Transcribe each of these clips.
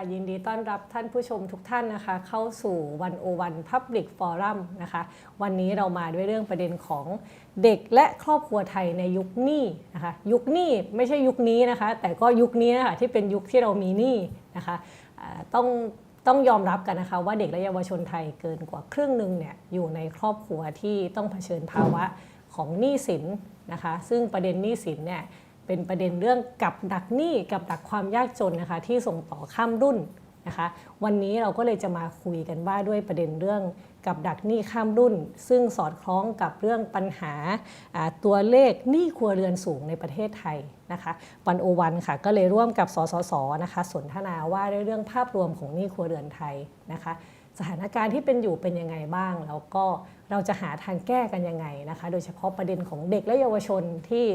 ะยินดีต้อนรับท่านผู้ชมทุกท่านนะคะ เข้าสู่วันโอวัน Public Forum นะคะ วันนี้เรามาด้วยเรื่องประเด็นของเด็กและครอบครัวไทยในยุคหนี้นะคะ ยุคหนี้ไม่ใช่ยุคนี้นะคะ แต่ก็ยุคนี้นะคะที่เป็นยุคที่เรามีหนี้นะคะต้องต้องยอมรับกันนะคะ ว่าเด็กและเยาวชนไทยเกินกว่าครึ่งหนึ่งเนี่ยอยู่ในครอบครัวที่ต้องเผชิญภาวะของหนี้สินนะคะ ซึ่งประเด็นหนี้สินเนี่ย เป็นประเด็นเรื่องกับดักหนี้กับดักความยากจนนะคะที่ส่งต่อข้ามรุ่นนะคะวันนี้เราก็เลยจะมาคุยกันว่าด้วยประเด็นเรื่องกับดักหนี้ข้ามรุ่น ซึ่งสอดคล้องกับเรื่องปัญหาตัวเลขหนี้ครัวเรือนสูงในประเทศไทยนะคะวันโอวันค่ะก็เลยร่วมกับสสสนะคะสนทนาว่าด้วยเรื่องภาพรวมของหนี้ครัวเรือนไทยนะคะ สถานการณ์ที่เป็นอยู่เป็นยังไงบ้าง แล้วก็เราจะหาทางแก้กันยังไงนะคะ โดยเฉพาะประเด็นของเด็กและเยาวชนที่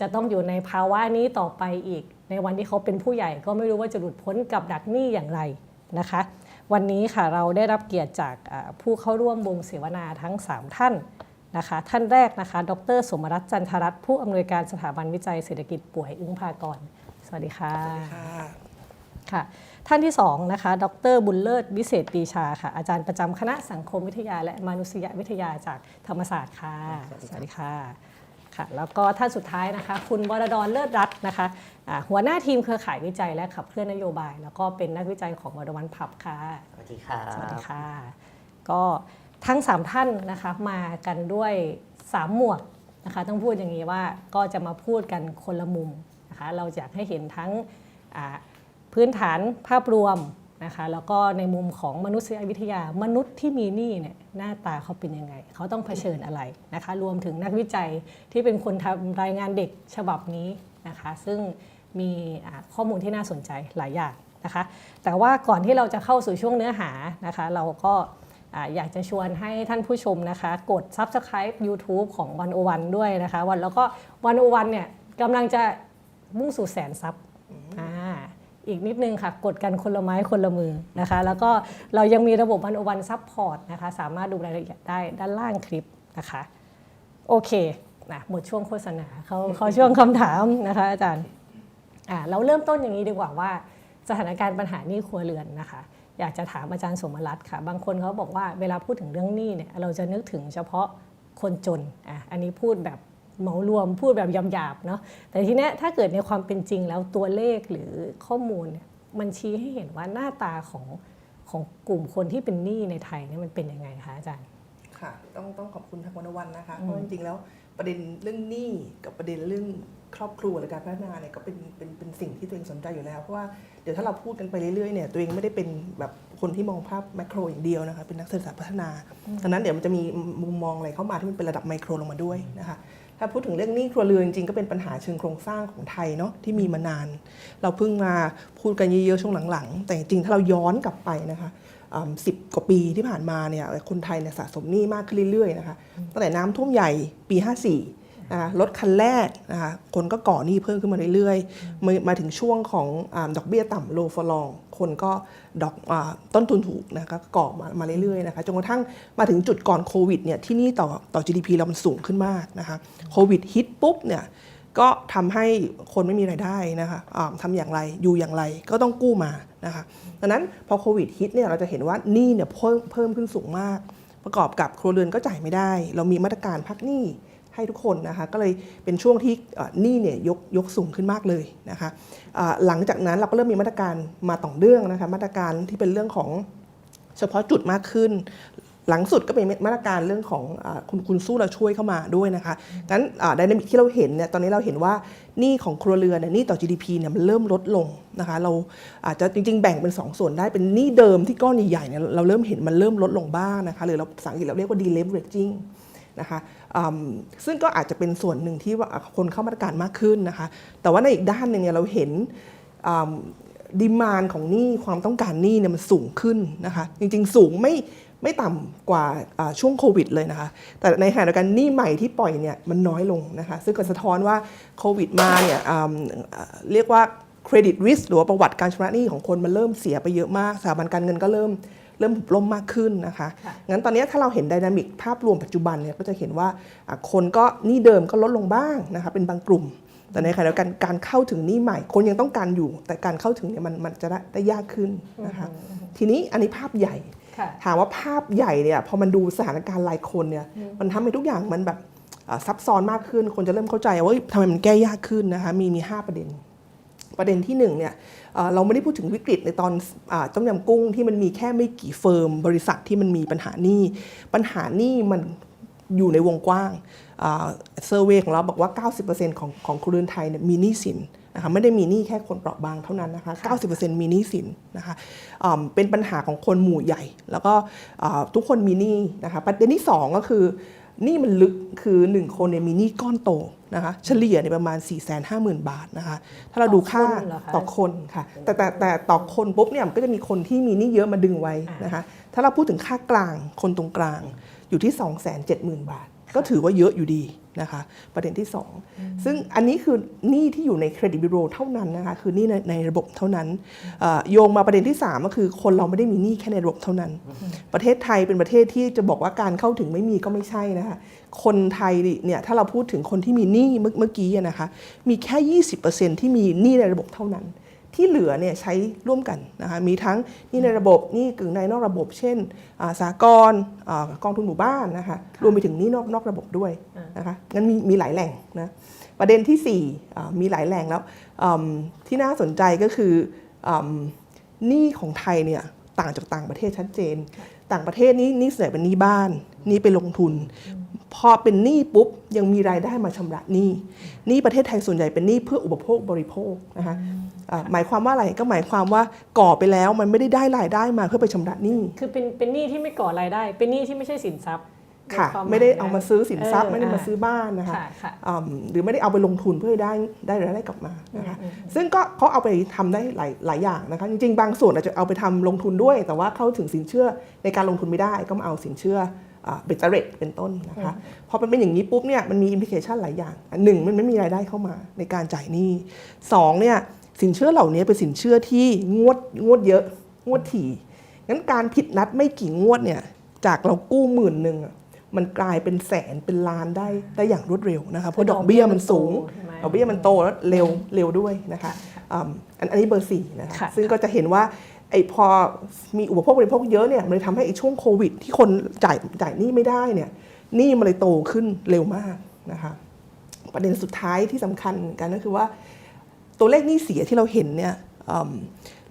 จะต้องอยู่ในภาวะนี้ต่อไปอีก ในวันที่เขาเป็นผู้ใหญ่ก็ไม่รู้ว่าจะหลุดพ้นกับดักหนี้อย่างไรนะคะ วันนี้ค่ะเราได้รับเกียรติจากอ่าผู้เข้าร่วมวงเสวนาทั้ง 3 ท่านนะคะท่านแรกนะคะ ดร สมรัตน์จันทรัตน์ผู้อำนวยการสถาบันวิจัยเศรษฐกิจป่วยอึ้งพากร สวัสดีค่ะค่ะค่ะ ท่านที่2นะคะ ดรบุญเลิศวิเศษปรีชาค่ะ อาจารย์ประจำคณะสังคมวิทยา และมนุษยวิทยาจากธรรมศาสตร์ค่ะ สวัสดีค่ะค่ะ แล้วก็ท่านสุดท้ายนะคะ คุณวรดรเลิศรัตน์นะคะอ่าหัวหน้าทีมเครือข่ายวิจัยและขับเคลื่อนนโยบาย แล้วก็เป็นนักวิจัยของวรวันพับค่ะ สวัสดีค่ะ สวัสดีค่ะ ก็ทั้ง 3 ท่านนะคะมากันด้วย 3 หมวกนะคะ ต้องพูดอย่างนี้ว่าก็จะมาพูดกันคนละมุมนะคะ เราอยากให้เห็นทั้งอ่า พื้นฐานภาพรวมนะคะแล้วก็ในมุมของมนุษยวิทยามนุษย์ที่มีหนี้เนี่ยหน้าตาเขาเป็นยังไง เขาต้องเผชิญอะไรนะคะรวมถึงนักวิจัยที่เป็นคนทำรายงานเด็กฉบับนี้นะคะซึ่งมีข้อมูลที่น่าสนใจหลายอย่างนะคะแต่ว่าก่อนที่เราจะเข้าสู่ช่วงเนื้อหานะคะเราก็ออยากจะชวนให้ท่านผู้ชมนะคะกด Subscribe YouTube ของวันโอวันด้วยนะคะวันแล้วก็วันโอวันเนี่ยกำลังจะมุ่งสู่แสนซับ อีกนิดนึงค่ะ กดกันคนละไม้คนละมือนะคะ แล้วก็เรายังมีระบบวันอวันซัพพอร์ตนะคะ สามารถดูรายละเอียดได้ด้านล่างคลิปนะคะ โอเคนะหมดช่วงโฆษณาเขาเขาช่วงคำถามนะคะอาจารย์อ่าเราเริ่มต้นอย่างนี้ดีกว่าว่า สถานการณ์ปัญหานี้ครัวเรือนนะคะ อยากจะถามอาจารย์สมรัตน์ค่ะ บางคนเขาบอกว่าเวลาพูดถึงเรื่องหนี้เนี่ยเราจะนึกถึงเฉพาะคนจนอะอันนี้พูดแบบ เหมารวมพูดแบบหยาบๆเนาะแต่ทีเนี้ยถ้าเกิดในความเป็นจริงแล้วตัวเลขหรือข้อมูลเนี่ยมันชี้ให้เห็นว่าหน้าตาของของกลุ่มคนที่เป็นหนี้ในไทยเนี่ยมันเป็นยังไงคะอาจารย์ค่ะต้องต้องขอบคุณทางวันวันนะคะเพราะจริงๆแล้วประเด็นเรื่องหนี้กับประเด็นเรื่องครอบครัวและการพัฒนาเนี่ยก็เป็นเป็นเป็นสิ่งที่ตัวเองสนใจอยู่แล้วเพราะว่าเดี๋ยวถ้าเราพูดกันไปเรื่อยๆเนี่ยตัวเองไม่ได้เป็นแบบคนที่มองภาพแมกโรอย่างเดียวนะคะเป็นนักเศรษฐศาสตร์พัฒนาดังนั้นเดี๋ยวมันจะมีมุมมองอะไรเข้ามาที่มันเป็นระดับไมโครลงมาด้วยนะคะ ถ้าพูดถึงเรื่องหนี้ครัวเรือนจริงๆก็เป็นปัญหาเชิงโครงสร้างของไทยเนาะที่มีมานาน เราเพิ่งมาพูดกันเยอะๆช่วงหลังๆ แต่จริงๆถ้าเราย้อนกลับไปนะคะสิบกว่าปีที่ผ่านมาเนี่ยคนไทยเนี่ยสะสมหนี้มากขึ้นเรื่อยๆนะคะตั้งแต่น้ำท่วมใหญ่ปี 54 รถคันแรกนะคะคนก็ก่อหนี้เพิ่มขึ้นมาเรื่อยๆมามาถึงช่วงของอาดอกเบี้ยต่ำ low for long คนก็ดอกอาต้นทุนถูกนะคะก็ก่อมามาเรื่อยๆนะคะจนกระทั่งมาถึงจุดก่อนโควิดเนี่ยที่หนี่ต่อต่อ GDP เรามันสูงขึ้นมากนะคะโควิดฮิตปุ๊บเนี่ยก็ทำให้คนไม่มีรายได้นะคะอ่าทำอย่างไรอยู่อย่างไรก็ต้องกู้มานะคะดังนั้นพอโควิดฮิตเนี่ยเราจะเห็นว่าหนี้เนี่ยเพิ่มเพิ่มขึ้นสูงมาก ประกอบกับครัวเรือนก็จ่ายไม่ได้ เรามีมาตรการพักหนี้ ให้ทุกคนนะคะก็เลยเป็นช่วงที่หนี้เนี่ยยกยกสูงขึ้นมากเลยนะคะหลังจากนั้นเราก็เริ่มมีมาตรการมาต่อเนื่องนะคะมาตรการที่เป็นเรื่องของเฉพาะจุดมากขึ้น หลังสุดก็เป็นมาตรการเรื่องของอคุณคุณสู้เราช่วยเข้ามาด้วยนะคะงั้นไดนามิกที่เราเห็นเนี่ยตอนนี้เราเห็นว่าหนี้ของครัวเรือนเนี่ยหนี้ต่อ GDP เนี่ยมันเริ่มลดลงนะคะเราอาจจะจริง ๆ แบ่งเป็น 2 ส่วนได้เป็นหนี้เดิมที่ก้อนใหญ่ๆเนี่ยเราเริ่มเห็นมันเริ่มลดลงบ้างนะคะหรือเราภาษาอังกฤษเราเรียกว่า deleveraging นะคะ ซึ่งก็อาจจะเป็นส่วนหนึ่งที่ว่าคนเข้ามาตรการมากขึ้นนะคะ แต่ว่าในอีกด้านหนึ่งเนี่ยเราเห็นดีมานของหนี้ความต้องการหนี้เนี่ยมันสูงขึ้นนะคะ จริงๆ สูงไม่ไม่ต่ำกว่าช่วงโควิดเลยนะคะ แต่ในขณะเดียวกันหนี้ใหม่ที่ปล่อยเนี่ยมันน้อยลงนะคะ ซึ่งก็สะท้อนว่าโควิดมาเนี่ยเรียกว่าเครดิตริสหรือว่าประวัติการชำระหนี้ของคนมันเริ่มเสียไปเยอะมากสถาบันการเงินก็เริ่ม เริ่มหุบล่มมากขึ้นนะคะค่ะงั้นตอนนี้ถ้าเราเห็นไดนามิกภาพรวมปัจจุบันเนี่ยก็จะเห็นว่าอะคนก็หนี้เดิมก็ลดลงบ้างนะคะเป็นบางกลุ่ม แต่ในขณะเดียวกันการเข้าถึงหนี้ใหม่ คนยังต้องการอยู่ แต่การเข้าถึงเนี่ยมันมันจะได้ได้ยากขึ้นนะคะทีนี้อันนี้ภาพใหญ่ค่ะถามว่าภาพใหญ่เนี่ยพอมันดูสถานการณ์รายคนเนี่ยมันทำให้ทุกอย่างมันแบบอะซับซ้อนมากขึ้น คนจะเริ่มเข้าใจว่าเฮ้ยทำไมมันแก้ยากขึ้นนะคะมีมีห้าประเด็น ประเด็นที่หนึ่งเนี่ยเราไม่ได้พูดถึงวิกฤตในตอนอต้มยำกุ้งที่มันมีแค่ไม่กี่เฟิร์ม บริษัทที่มันมีปัญหานี้ปัญหานี้มันอยู่ในวงกว้างเซอร์เวยของเราบอกว่า 90%ของของครัวเรือนไทยเนี่ยมีหนี้สินนะคะไม่ได้มีหนี้แค่คนเปราะบางเท่านั้นนะคะ 90%มีหนี้สินนะคะเป็นปัญหาของคนหมู่ใหญ่ แล้วก็ทุกคนมีหนี้นะคะประเด็นที่สองก็คือ นี้มันลึกคือ 1 คนเนี่ยมีหนี้ก้อนโตนะคะเฉลี่ยในยประมาณ 4 5 0 0 0 0 บาทนะคะถ้าเราดูค่าต่อคนเหรอคะต่อคนค่ะแต่แต่แต่ต่อคนปุ๊บเนี่ยมันก็จะมีคนที่มีหนี้เยอะมาดึงไว้นะคะถ้าเราพูดถึงค่ากลางคนตรงกลางอยู่ที่ 2 7 0 0 0 0 บาท ก็ถือว่าเยอะอยู่ดี นะคะประเด็นที่ 2 ซึ่งอันนี้คือหนี้ที่อยู่ในเครดิตบิโรเท่านั้นนะคะคือหนี้ในในระบบเท่านั้นเอ่อโยงมาประเด็นที่ 3 ก็คือคนเราไม่ได้มีหนี้แค่ในระบบเท่านั้น ประเทศไทยเป็นประเทศที่จะบอกว่าการเข้าถึงไม่มีก็ไม่ใช่นะคะคนไทยเนี่ยถ้าเราพูดถึงคนที่มีหนี้เมื่อเมื่อกี้อะนะคะมีแค่ 20%ที่มีหนี้ในระบบเท่านั้น ที่เหลือเนี่ยใช้ร่วมกันนะคะมีทั้งหนี้ในระบบหนี้กึ่งในนอกระบบ เช่นอ่าสากลอ่ากองทุนหมู่บ้านนะคะรวมไปถึงหนี้นอกนอกระบบด้วยนะคะงั้นมีมีหลายแหล่งนะประเด็นที่สี่อ่ามีหลายแหล่งแล้วอืมที่น่าสนใจก็คืออืมหนี้ของไทยเนี่ยต่างจากต่างประเทศชัดเจน ต่างประเทศนี้หนี้ส่วนใหญ่เป็นหนี้บ้านหนี้ไปลงทุน พอเป็นหนี้ปุ๊บยังมีรายได้มาชำระหนี้หนี้ประเทศไทยส่วนใหญ่เป็นหนี้เพื่ออุปโภคบริโภคนะคะอ่าหมายความว่าอะไรก็หมายความว่าก่อไปแล้วมันไม่ได้ได้รายได้มาเพื่อไปชำระหนี้คือเป็นเป็นหนี้ที่ไม่ก่อรายได้ เป็นหนี้ที่ไม่ใช่สินทรัพย์ค่ะในวหยไม่ได้เอามาซื้อสินทรัพย์เออไม่ได้มาซื้อบ้านนะคะค่ะค่ะอืมหรือไม่ได้เอาไปลงทุนเพื่อให้ได้ได้รายได้กลับมานะคะซึ่งก็เขาเอาไปทำได้หลายหลายอย่างนะคะจริงๆ บางส่วนอาจจะเอาไปทำลงทุนด้วย แต่ว่าเข้าถึงสินเชื่อในการลงทุนไม่ได้ก็มาเอาสินเชื่อ เบตเตอร์เรทเป็นต้นนะคะพอมันเป็นอย่างนี้ปุ๊บเนี่ยมันมีอิมพิเคชันหลายอย่างอันหนึ่งมันไม่มีรายได้เข้ามาในการจ่ายหนี้สองเนี่ยสินเชื่อเหล่านี้เป็นสินเชื่อที่งวดงวดเยอะงวดถี่งั้นการผิดนัดไม่กี่งวดเนี่ยจากเรากู้หมื่นหนึ่งอะมันกลายเป็นแสนเป็นล้านได้ได้อย่างรวดเร็วนะคะเพราะดอกเบี้ยมันสูงใช่ไหมดอกเบี้ยมันโตแล้วเร็วเร็วด้วยนะคะอืมอันอันนี้เบอร์สี่นะคะค่ะซึ่งก็จะเห็นว่า ไอ้พอมีอุปโภคบริโภคเยอะเนี่ยมันเลยทำให้ไอ้ช่วงโควิด ที่คนจ่ายจ่ายหนี้ไม่ได้เนี่ยหนี้มันเลยโตขึ้นเร็วมากนะคะประเด็นสุดท้ายที่สำคัญกันก็คือว่า ตัวเลขหนี้เสียที่เราเห็นเนี่ย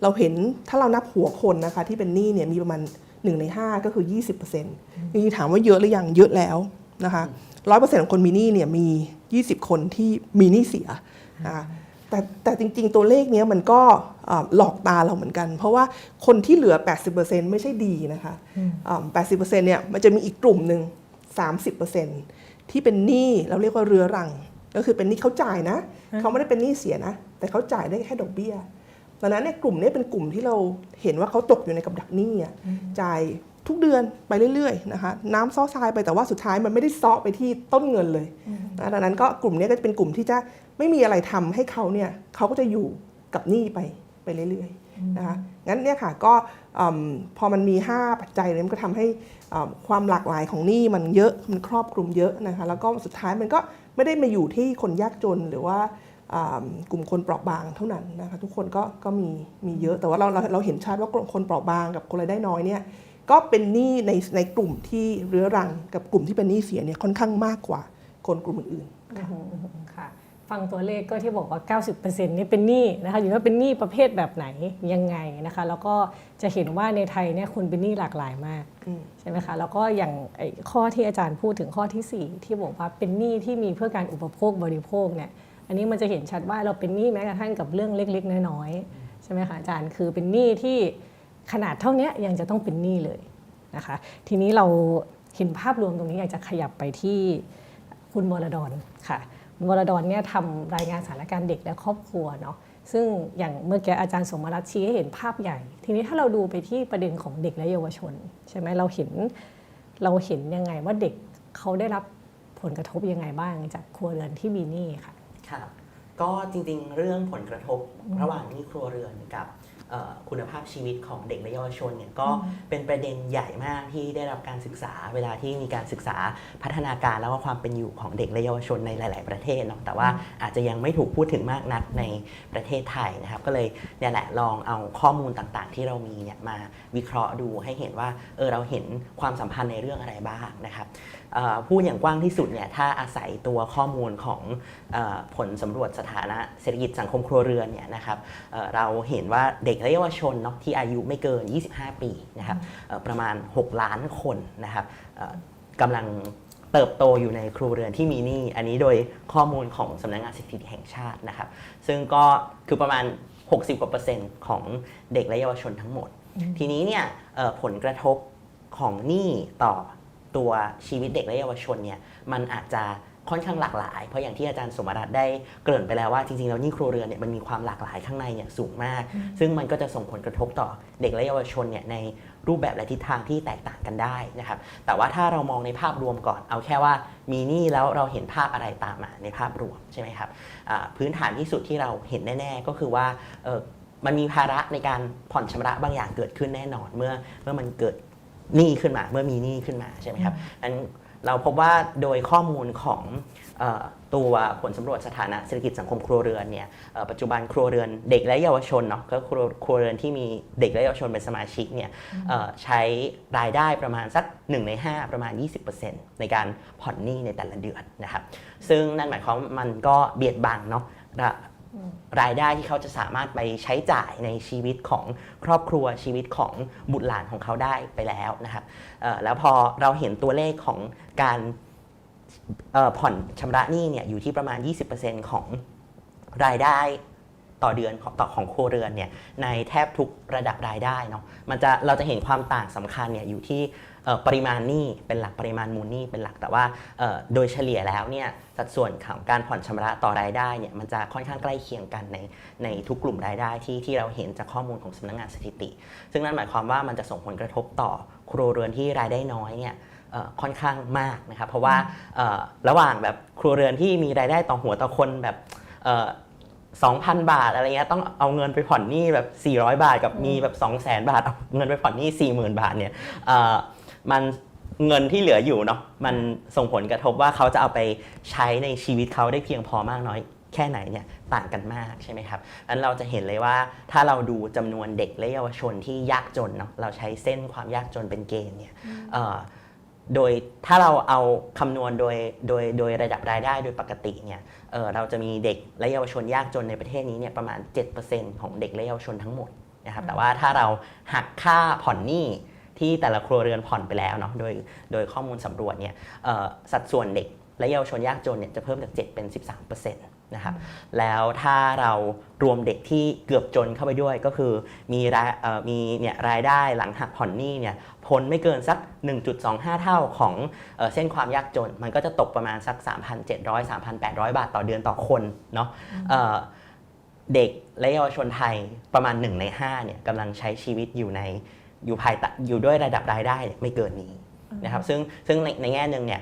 เราเห็นถ้าเรานับหัวคนนะคะที่เป็นหนี้เนี่ยมีประมาณ1ใน 5 ก็คือ 20%จริงๆถามว่าเยอะหรือยังเยอะแล้วนะคะร้อยเปอร์เซ็นต์ของคนมีหนี้เนี่ยมี 20 คนที่มีหนี้เสียนะคะ แต่แต่จริง ๆ ตัวเลขเนี้ยมันก็อ่าหลอกตาเราเหมือนกัน เพราะว่าคนที่เหลือ 80%ไม่ใช่ดีนะคะอ่า80%เนี่ยมันจะมีอีกกลุ่มหนึ่ง30%ที่เป็นหนี้เราเรียกว่าเรื้อรัง ก็คือเป็นหนี้เขาจ่ายนะ เขาไม่ได้เป็นหนี้เสียนะ แต่เขาจ่ายได้แค่ดอกเบี้ยดังนั้นเนี่ยกลุ่มนี้เป็นกลุ่มที่เราเห็นว่าเขาตกอยู่ในกับดักหนี้อะจ่าย ทุกเดือนไปเรื่อยๆนะคะน้ำซ้อทรายไปแต่ว่าสุดท้ายมันไม่ได้ซ้อไปที่ต้นเงินเลยนะดังนั้นก็กลุ่มนี้ก็จะเป็นกลุ่มที่จะไม่มีอะไรทำให้เขาเนี่ยเขาก็จะอยู่กับหนี้ไปไปเรื่อยๆนะคะงั้นเนี่ยค่ะก็อืมพอมันมี 5 ปัจจัยเนี่ยมันก็ทำให้อ่าความหลากหลายของหนี้มันเยอะมันครอบคลุมเยอะนะคะแล้วก็สุดท้ายมันก็ไม่ได้มาอยู่ที่คนยากจนหรือว่าอ่ากลุ่มคนเปราะบางเท่านั้นนะคะทุกคนก็ก็มีมีเยอะแต่ว่าเราเราเราเห็นชัดว่ากลุ่มคนเปราะบางกับคนรายได้น้อยเนี่ย ก็เป็นหนี้ในในกลุ่มที่เรื้อรังกับกลุ่มที่เป็นหนี้เสียเนี่ยค่อนข้างมากกว่าคนกลุ่มอื่นอืมค่ะฟังตัวเลขก็ที่บอกว่า 90%นี่เป็นหนี้นะคะอยู่ว่าเป็นหนี้ประเภทแบบไหนยังไงนะคะ แล้วก็จะเห็นว่าในไทยเนี่ยคนเป็นหนี้หลากหลายมากอืมใช่ไหมคะแล้วก็อย่างไอ้ข้อที่อาจารย์พูดถึงข้อที่ 4 ที่บอกว่าเป็นหนี้ที่มีเพื่อการอุปโภคบริโภคเนี่ยอันนี้มันจะเห็นชัดว่าเราเป็นหนี้แม้กระทั่งกับเรื่องเล็กๆ น้อยๆใช่ไหมคะอาจารย์คือเป็นหนี้ที่ ขนาดเท่านี้ยังจะต้องเป็นหนี้เลยนะคะทีนี้เราเห็นภาพรวมตรงนี้อยากจะขยับไปที่คุณวรดอนค่ะคุณวรดอนเนี่ยทำรายงานสถานการณ์เด็กและครอบครัวเนาะซึ่งอย่างเมื่อกี้อาจารย์สมรัตน์ชี้ให้เห็นภาพใหญ่ ทีนี้ถ้าเราดูไปที่ประเด็นของเด็กและเยาวชนใช่ไหมเราเห็นเราเห็นยังไงว่าเด็กเขาได้รับผลกระทบยังไงบ้างจากครัวเรือนที่มีหนี้ค่ะค่ะ ก็จริงๆ เรื่องผลกระทบระหว่างหนี้ครัวเรือนกับ คุณภาพชีวิตของเด็กและเยาวชนเนี่ยก็เป็นประเด็นใหญ่มากที่ได้รับการศึกษาเวลาที่มีการศึกษาพัฒนาการแล้วก็ความเป็นอยู่ของเด็กและเยาวชนในหลาย ๆ ประเทศเนาะแต่ว่าอาจจะยังไม่ถูกพูดถึงมากนักในประเทศไทยนะครับ ก็เลยเนี่ยแหละลองเอาข้อมูลต่าง ๆ ที่เรามีเนี่ยมาวิเคราะห์ดูให้เห็นว่าเออเราเห็นความสัมพันธ์ในเรื่องอะไรบ้างนะครับเอ่อ พูดอย่างกว้างที่สุดเนี่ยถ้าอาศัยตัวข้อมูลของเอ่อผลสำรวจสถานะเศรษฐกิจสังคมครัวเรือนเนี่ยนะครับเอ่อเราเห็นว่าเด็กและเยาวชนเนาะที่อายุไม่เกิน 25 ปีนะครับเอ่อประมาณ 6 ล้านคนนะครับเอ่อกำลังเติบโตอยู่ในครัวเรือนที่มีหนี้อันนี้โดยข้อมูลของสำนักงานสถิติแห่งชาตินะครับ ซึ่งก็คือประมาณ 60กว่าเปอร์เซ็นต์ของเด็กและเยาวชนทั้งหมด ทีนี้เนี่ยเอ่อผลกระทบของหนี้ต่อ ตัวชีวิตเด็กและเยาวชนเนี่ยมันอาจจะค่อนข้างหลากหลาย เพราะอย่างที่อาจารย์สมรัตน์ได้เกริ่นไปแล้วว่าจริงๆแล้วหนี้ครัวเรือนเนี่ยมันมีความหลากหลายข้างในเนี่ยสูงมาก ซึ่งมันก็จะส่งผลกระทบต่อเด็กและเยาวชนเนี่ยในรูปแบบและทิศทางที่แตกต่างกันได้นะครับ แต่ว่าถ้าเรามองในภาพรวมก่อน เอาแค่ว่ามีหนี้แล้วเราเห็นภาพอะไรตามมาในภาพรวมใช่ไหมครับอ่าพื้นฐานที่สุดที่เราเห็นแน่ ๆ ก็คือว่าเอ่อมันมีภาระในการผ่อนชำระบางอย่างเกิดขึ้นแน่นอนเมื่อเมื่อมันเกิด หนี้ขึ้นมาเมื่อมีหนี้ขึ้นมาใช่ไหมครับอันเราพบว่าโดยข้อมูลของเอ่อตัวผลสำรวจสถานะเศรษฐกิจสังคมครัวเรือนเนี่ยเอ่อปัจจุบันครัวเรือนเด็กและเยาวชนเนาะก็ครัวครัวเรือนที่มีเด็กและเยาวชนเป็นสมาชิกเนี่ยเอ่อใช้รายได้ประมาณสัก 1 ใน 5 ประมาณ 20%ในการผ่อนหนี้ในแต่ละเดือนนะครับซึ่งนั่นหมายความว่ามันก็เบียดบังเนาะ รายได้ที่เขาจะสามารถไปใช้จ่ายในชีวิตของครอบครัวชีวิตของบุตรหลานของเขาได้ไปแล้วนะครับแล้วพอเราเห็นตัวเลขของการผ่อนชำระหนี้เนี่ยอยู่ที่ประมาณ 20%ของรายได้ต่อเดือนของต่อของครัวเรือนเนี่ยในแทบทุกระดับรายได้เนาะมันจะเราจะเห็นความต่างสำคัญเนี่ยอยู่ที่ ปริมาณหนี้เป็นหลักปริมาณมูลหนี้เป็นหลักแต่ว่าโดยเฉลี่ยแล้วเนี่ยสัดส่วนของการผ่อนชำระต่อรายได้เนี่ยมันจะค่อนข้างใกล้เคียงกันในในทุกกลุ่มรายได้ที่ที่เราเห็นจากข้อมูลของสำนักงานสถิติ ซึ่งนั่นหมายความว่ามันจะส่งผลกระทบต่อครัวเรือนที่รายได้น้อยเนี่ยค่อนข้างมากนะครับเพราะว่าระหว่างแบบครัวเรือนที่มีรายได้ต่อหัวต่อคนแบบสองพันบาทอะไรเงี้ยต้องเอาเงินไปผ่อนหนี้แบบ 400 บาทกับมีแบบ 2 0 0 0 0 0 บาทเอาเงินไปผ่อนหนี้40,000 บาทเนี่ย มันเงินที่เหลืออยู่เนาะมันส่งผลกระทบว่าเขาจะเอาไปใช้ในชีวิตเขาได้เพียงพอมากน้อย แค่ไหนเนี่ยต่างกันมากใช่ไหมครับอันเราจะเห็นเลยว่าถ้าเราดูจำนวนเด็กและเยาวชนที่ยากจนเนาะเราใช้เส้นความยากจนเป็นเกณฑ์เนี่ยเอ่อโดยถ้าเราเอาคำนวณโดยโดยโดยระดับรายได้โดยปกติเนี่ยเอ่อเราจะมีเด็กและเยาวชนยากจนในประเทศนี้เนี่ยประมาณ 7%ของเด็กและเยาวชนทั้งหมดนะครับแต่ว่าถ้าเราหักค่าผ่อนหนี้ ที่แต่ละครัวเรือนผ่อนไปแล้วเนาะโดยโดยข้อมูลสำรวจเนี่ยสัดส่วนเด็กและเยาวชนยากจนเนี่ยจะเพิ่มจาก 7 เป็น 13%นะครับแล้วถ้าเรารวมเด็กที่เกือบจนเข้าไปด้วยก็คือมีรายมีเนี่ยรายได้หลังหักผ่อนหนี้เนี่ยพ้นไม่เกินสัก 1.25 เท่าของเอ่อเส้นความยากจน มันก็จะตกประมาณสัก 3,700 3,800 บาทต่อเดือนต่อคนเนาะเเด็กและเยาวชนไทยประมาณ 1 ใน5เนี่ยกำลังใช้ชีวิตอยู่ใน อยู่ภายใต้อยู่ด้วยระดับรายได้เนี่ยไม่เกินนี้นะครับซึ่งซึ่งในในแง่หนึ่งเนี่ย